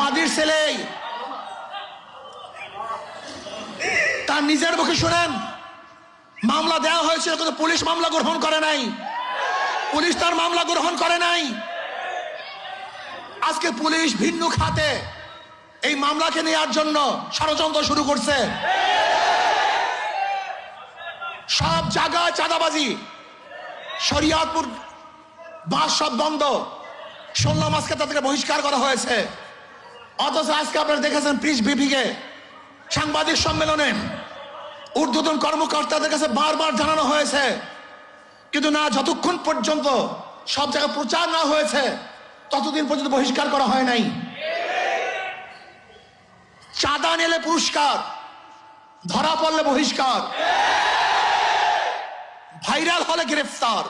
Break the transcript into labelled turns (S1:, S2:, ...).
S1: বাদির ছেলেই তার নিজের মুখে শুনেন, মামলা দেওয়া হয়েছিল, কিন্তু পুলিশ মামলা গ্রহণ করে নাই। পুলিশ তার মামলা গ্রহণ করে নাই। আজকে পুলিশ ভিন্ন খাতে এই মামলাকে নেওয়ার জন্য ষড়যন্ত্র শুরু করছে। সব জায়গায় চাঁদাবাজি, শরিয়াতপুর বাস সব বন্ধ। শুনলাম আজকে তাদেরকে বহিষ্কার করা হয়েছে। অথচ আজকে আপনারা দেখেছেন প্রিস বিপিকে সাংবাদিক সম্মেলনে ঊর্ধ্বতন কর্মকর্তাদের কাছে বারবার জানানো হয়েছে। কিন্তু না, যতক্ষণ পর্যন্ত সব জায়গায় প্রচার না হয়েছে, ততদিন পর্যন্ত বহিষ্কার করা হয় নাই। চাঁদা নিলে পুরস্কার, ধরা পড়লে বহিষ্কার, ভাইরাল হলে গ্রেফতার।